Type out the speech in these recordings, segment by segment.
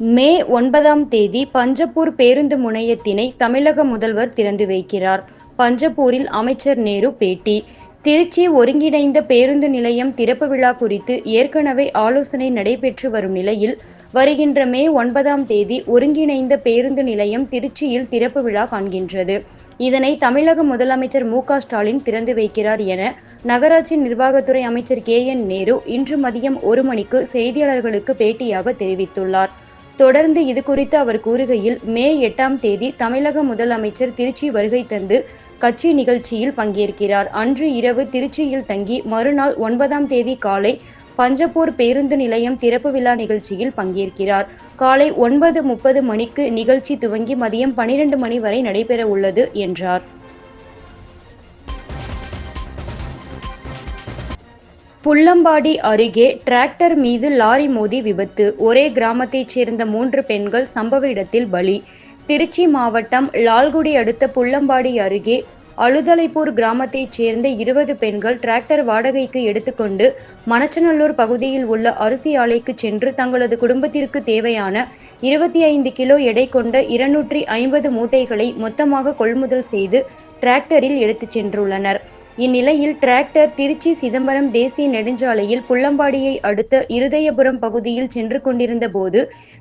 மே ஒன்பதாம் தேதி பஞ்சப்பூர் பேருந்து முனையத்தினை தமிழக முதல்வர் திறந்து வைக்கிறார். பஞ்சப்பூரில் அமைச்சர் நேரு பேட்டி. திருச்சி ஒருங்கிணைந்த பேருந்து நிலையம் திறப்பு விழா குறித்து ஏற்கனவே ஆலோசனை நடைபெற்று வரும் நிலையில் வருகின்ற மே ஒன்பதாம் தேதி ஒருங்கிணைந்த பேருந்து நிலையம் திருச்சியில் திறப்பு விழா காண்கின்றது. இதனை தமிழக முதலமைச்சர் மு ஸ்டாலின் திறந்து வைக்கிறார் என நகராட்சி நிர்வாகத்துறை அமைச்சர் கே என் நேரு இன்று மதியம் ஒரு மணிக்கு செய்தியாளர்களுக்கு பேட்டியாக தெரிவித்துள்ளார். தொடர்ந்து இது குறித்து அவர் கூறுகையில் மே எட்டாம் தேதி தமிழக முதலமைச்சர் திருச்சி வருகை தந்து கட்சி நிகழ்ச்சியில் பங்கேற்கிறார். அன்று இரவு திருச்சியில் தங்கி மறுநாள் ஒன்பதாம் தேதி காலை பஞ்சப்பூர் பேருந்து நிலையம் திறப்பு விழா நிகழ்ச்சியில் பங்கேற்கிறார். காலை ஒன்பது முப்பது மணிக்கு நிகழ்ச்சி துவங்கி மதியம் பனிரெண்டு மணி வரை நடைபெற உள்ளது என்றார். புள்ளம்பாடி அருகே டிராக்டர் மீது லாரி மோதி விபத்து. ஒரே கிராமத்தைச் சேர்ந்த மூன்று பெண்கள் சம்பவ இடத்தில் பலி. திருச்சி மாவட்டம் லால்குடி அடுத்த புள்ளம்பாடி அருகே அழுதலைப்பூர் கிராமத்தைச் சேர்ந்த இருபது பெண்கள் டிராக்டர் வாடகைக்கு எடுத்துக்கொண்டு மணச்சநல்லூர் பகுதியில் உள்ள அரிசி ஆலைக்கு சென்று தங்களது குடும்பத்திற்கு தேவையான இருபத்தி ஐந்து கிலோ எடை கொண்ட இருநூற்றி ஐம்பது மூட்டைகளை மொத்தமாக கொள்முதல் செய்து டிராக்டரில் எடுத்துச் சென்றுள்ளனர். இந்நிலையில் டிராக்டர் திருச்சி சிதம்பரம் தேசிய நெடுஞ்சாலையில் புள்ளம்பாடியை அடுத்த இருதயபுரம் பகுதியில் சென்று கொண்டிருந்த போது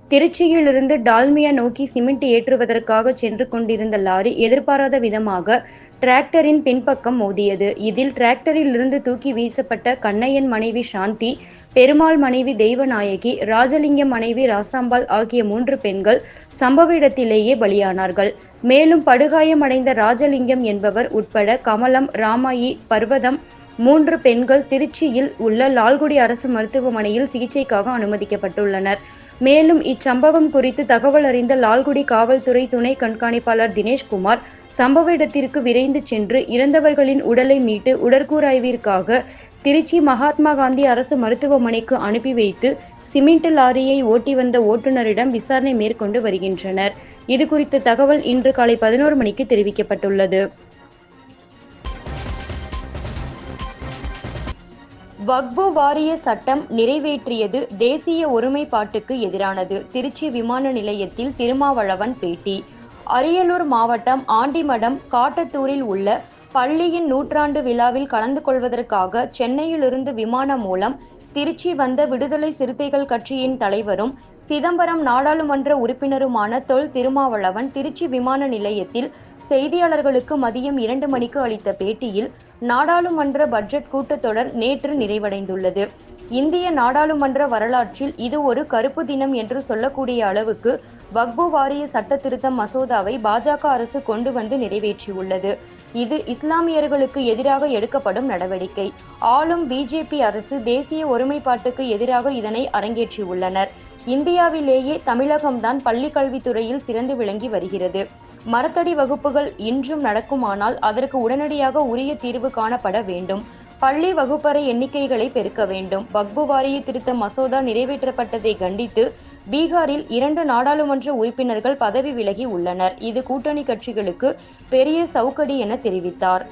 திருச்சியிலிருந்து டால்மியா நோக்கி சிமெண்ட் ஏற்றுவதற்காக சென்று கொண்டிருந்த லாரி எதிர்பாராத விதமாக டிராக்டரின் பின்பக்கம் மோதியது. இதில் டிராக்டரில் இருந்து தூக்கி வீசப்பட்ட கண்ணையன் மனைவி சாந்தி பெருமாள் மனைவி தெய்வநாயகி ராஜலிங்கம் மனைவி ராசாம்பாள் ஆகிய மூன்று பெண்கள் சம்பவ இடத்திலேயே பலியானார்கள். மேலும் படுகாயமடைந்த ராஜலிங்கம் என்பவர் உட்பட கமலம் ராமாயி பர்வதம் மூன்று பெண்கள் திருச்சியில் உள்ள லால்குடி அரசு மருத்துவமனையில் சிகிச்சைக்காக அனுமதிக்கப்பட்டுள்ளனர். மேலும் இச்சம்பவம் குறித்து தகவல் அறிந்த லால்குடி காவல்துறை துணை கண்காணிப்பாளர் தினேஷ்குமார் சம்பவ இடத்திற்கு விரைந்து சென்று இறந்தவர்களின் உடலை மீட்டு உடற்கூராய்விற்காக திருச்சி மகாத்மா காந்தி அரசு மருத்துவமனைக்கு அனுப்பி வைத்து சிமெண்ட் லாரியை ஓட்டி வந்த ஓட்டுநரிடம் விசாரணை மேற்கொண்டு வருகின்றனர். இது குறித்த தகவல் இன்று காலை பதினோரு மணிக்கு தெரிவிக்கப்பட்டுள்ளது. வக்பு வாரிய சட்டம் நிறைவேற்றியது தேசிய ஒருமைப்பாட்டுக்கு எதிரானது. திருச்சி விமான நிலையத்தில் திருமாவளவன் பேட்டி. அரியலூர் மாவட்டம் ஆண்டிமடம் காட்டத்தூரில் உள்ள பள்ளியின் நூற்றாண்டு விழாவில் கலந்து கொள்வதற்காக சென்னையிலிருந்து விமானம் மூலம் திருச்சி வந்த விடுதலை சிறுத்தைகள் கட்சியின் தலைவரும் சிதம்பரம் நாடாளுமன்ற உறுப்பினருமான தொல் திருமாவளவன் திருச்சி விமான நிலையத்தில் செய்தியாளர்களுக்கு மதியம் இரண்டு மணிக்கு அளித்த பேட்டியில் நாடாளுமன்ற பட்ஜெட் கூட்டத்தொடர் நேற்று நிறைவடைந்துள்ளது. இந்திய நாடாளுமன்ற வரலாற்றில் இது ஒரு கருப்பு தினம் என்று சொல்லக்கூடிய அளவுக்கு வக்பு வாரிய சட்ட திருத்த மசோதாவை பாஜக அரசு கொண்டு வந்து நிறைவேற்றியுள்ளது. இது இஸ்லாமியர்களுக்கு எதிராக எடுக்கப்படும் நடவடிக்கை. ஆளும் பிஜேபி அரசு தேசிய ஒருமைப்பாட்டுக்கு எதிராக இதனை அரங்கேற்றியுள்ளனர். இந்தியாவிலேயே தமிழகம்தான் பள்ளி கல்வித்துறையில் சிறந்து விளங்கி வருகிறது. மரத்தடி வகுப்புகள் இன்றும் நடக்குமானால் அதற்கு உடனடியாக உரிய தீர்வு காணப்பட வேண்டும். பள்ளி வகுப்பறை எண்ணிக்கைகளை பெருக்க வேண்டும். வக்பு வாரிய திருத்த மசோதா நிறைவேற்றப்பட்டதை கண்டித்து பீகாரில் இரண்டு நாடாளுமன்ற உறுப்பினர்கள் பதவி விலகி உள்ளனர். இது கூட்டணி கட்சிகளுக்கு பெரிய சவுக்கடி என தெரிவித்தார்.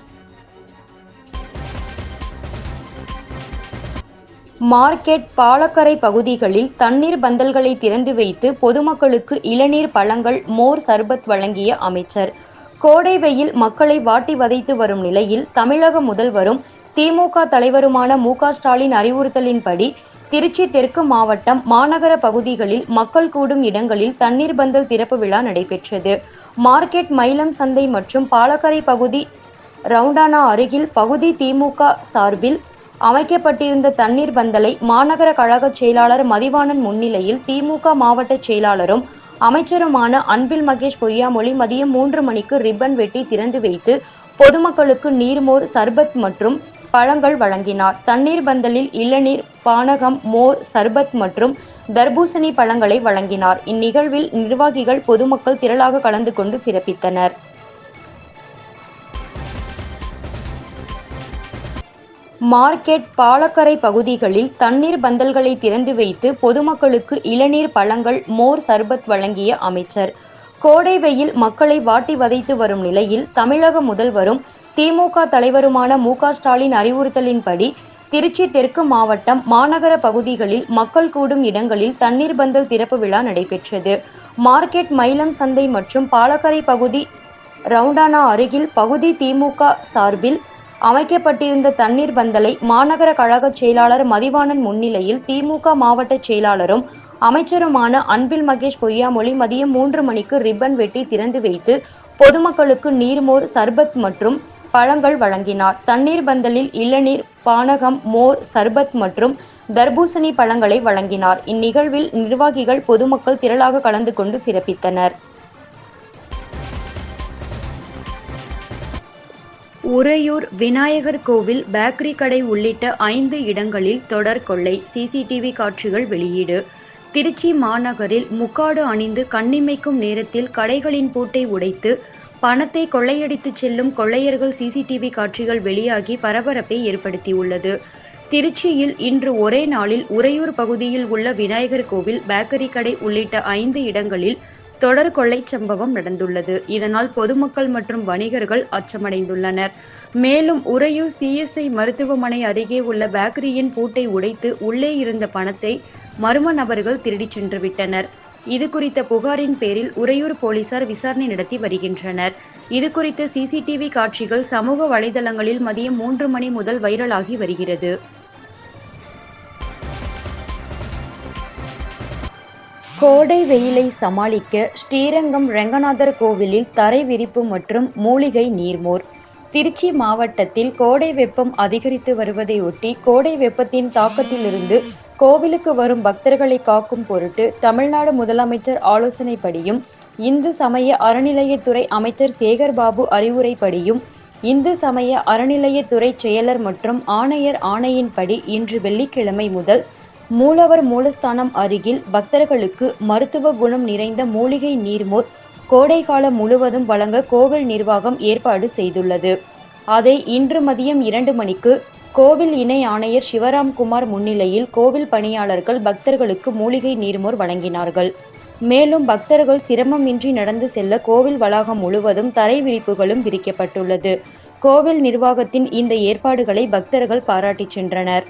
மார்க்கெட் பாலக்கரை பகுதிகளில் தண்ணீர் பந்தல்களை திறந்து வைத்து பொதுமக்களுக்கு இளநீர் பழங்கள் மோர் சர்பத் வழங்கிய அமைச்சர். கோடை வெயில் மக்களை வாட்டி வதைத்து வரும் நிலையில் தமிழக முதல்வரும் திமுக தலைவருமான மு ஸ்டாலின் அறிவுறுத்தலின்படி திருச்சி தெற்கு மாவட்டம் மாநகர பகுதிகளில் மக்கள் கூடும் இடங்களில் தண்ணீர் பந்தல் திறப்பு விழா நடைபெற்றது. மார்க்கெட் மயிலம் சந்தை மற்றும் பாலக்கரை பகுதி ரவுண்டானா அருகில் பகுதி திமுக சார்பில் அமைக்கப்பட்டிருந்த தண்ணீர் பந்தலை மாநகர கழக செயலாளர் மதிவாணன் முன்னிலையில் திமுக மாவட்ட செயலாளரும் அமைச்சருமான அன்பில் மகேஷ் பொய்யாமொழி மதியம் மூன்று மணிக்கு ரிப்பன் வெட்டி திறந்து வைத்து பொதுமக்களுக்கு நீர்மோர் சர்பத் மற்றும் பழங்கள் வழங்கினார். தண்ணீர் பந்தலில் இளநீர் பானகம் மோர் சர்பத் மற்றும் தர்பூசணி பழங்களை வழங்கினார். இந்நிகழ்வில் நிர்வாகிகள் பொதுமக்கள் திரளாக கலந்து கொண்டு சிறப்பித்தனர். மார்க்கெட் பாலக்கரை பகுதிகளில் தண்ணீர் பந்தல்களை திறந்து வைத்து பொதுமக்களுக்கு இளநீர் பழங்கள் மோர் சர்பத் வழங்கிய அமைச்சர். கோடை வெயில் மக்களை வாட்டி வதைத்து வரும் நிலையில் தமிழக முதல்வரும் திமுக தலைவருமான மு ஸ்டாலின் அறிவுறுத்தலின்படி திருச்சி தெற்கு மாவட்டம் மாநகர பகுதிகளில் மக்கள் கூடும் இடங்களில் தண்ணீர் பந்தல் திறப்பு விழா நடைபெற்றது. மார்க்கெட் மயிலம் சந்தை மற்றும் பாலக்கரை பகுதி ரவுண்டானா அருகில் பகுதி திமுக சார்பில் அமைக்கப்பட்டிருந்த தண்ணீர் பந்தலை மாநகர கழக செயலாளர் மதிவாணன் முன்னிலையில் திமுக மாவட்ட செயலாளரும் அமைச்சருமான அன்பில் மகேஷ் பொய்யாமொழி மதியம் மூன்று மணிக்கு ரிப்பன் வெட்டி திறந்து வைத்து பொதுமக்களுக்கு நீர்மோர் சர்பத் மற்றும் பழங்கள் வழங்கினார். தண்ணீர் பந்தலில் இளநீர் பானகம் மோர் சர்பத் மற்றும் தர்பூசணி பழங்களை வழங்கினார். இந்நிகழ்வில் நிர்வாகிகள் பொதுமக்கள் திரளாக கலந்து கொண்டு சிறப்பித்தனர். உறையூர் விநாயகர் கோவில் பேக்கரி கடை உள்ளிட்ட ஐந்து இடங்களில் தொடர் கொள்ளை சிசிடிவி காட்சிகள் வெளியீடு. திருச்சி மாநகரில் முக்காடு அணிந்து கண்ணிமைக்கும் நேரத்தில் கடைகளின் பூட்டை உடைத்து பணத்தை கொள்ளையடித்து செல்லும் கொள்ளையர்கள் சிசிடிவி காட்சிகள் வெளியாகி பரபரப்பை ஏற்படுத்தியுள்ளது. திருச்சியில் இன்று ஒரே நாளில் உறையூர் பகுதியில் உள்ள விநாயகர் கோவில் பேக்கரி கடை உள்ளிட்ட ஐந்து இடங்களில் தொடர் கொள்ளை சம்பவம் நடந்துள்ளது. இதனால் பொதுமக்கள் மற்றும் வணிகர்கள் அச்சமடைந்துள்ளனர். மேலும் உறையூர் சிஎஸ்ஐ மருத்துவமனை அருகே உள்ள பேக்கரியின் பூட்டை உடைத்து உள்ளே இருந்த பணத்தை மர்ம நபர்கள் திருடிச் சென்று விட்டனர். இது குறித்த புகாரின் பேரில் உறையூர் போலீசார் விசாரணை நடத்தி வருகின்றனர். இது குறித்த சிசிடிவி காட்சிகள் சமூக வலைதளங்களில் மதியம் மூன்று மணி முதல் வைரலாகி வருகிறது. கோடை வெயிலை சமாளிக்க ஸ்ரீரங்கம் ரெங்கநாதர் கோவிலில் தரை விரிப்பு மற்றும் மூலிகை நீர்மோர். திருச்சி மாவட்டத்தில் கோடை வெப்பம் அதிகரித்து வருவதையொட்டி கோடை வெப்பத்தின் தாக்கத்திலிருந்து கோவிலுக்கு வரும் பக்தர்களை காக்கும் பொருட்டு தமிழ்நாடு முதலமைச்சர் ஆலோசனைப்படியும் இந்து சமய அறநிலையத்துறை அமைச்சர் சேகர்பாபு அறிவுரைப்படியும் இந்து சமய அறநிலையத்துறை செயலர் மற்றும் ஆணையர் ஆணையின்படி இன்று வெள்ளிக்கிழமை முதல் மூலவர் மூலஸ்தானம் அருகில் பக்தர்களுக்கு மருத்துவ குணம் நிறைந்த மூலிகை நீர்மோர் கோடைகாலம் முழுவதும் வழங்க கோவில் நிர்வாகம் ஏற்பாடு செய்துள்ளது. அதை இன்று மதியம் இரண்டு மணிக்கு கோவில் இணை ஆணையர் சிவராம்குமார் முன்னிலையில் கோவில் பணியாளர்கள் பக்தர்களுக்கு மூலிகை நீர்மோர் வழங்கினார்கள். மேலும் பக்தர்கள் சிரமமின்றி நடந்து செல்ல கோவில் வளாகம் முழுவதும் தரை விரிப்புகளும் விரிக்கப்பட்டுள்ளது. கோவில் நிர்வாகத்தின் இந்த ஏற்பாடுகளை பக்தர்கள் பாராட்டிச் சென்றனர்.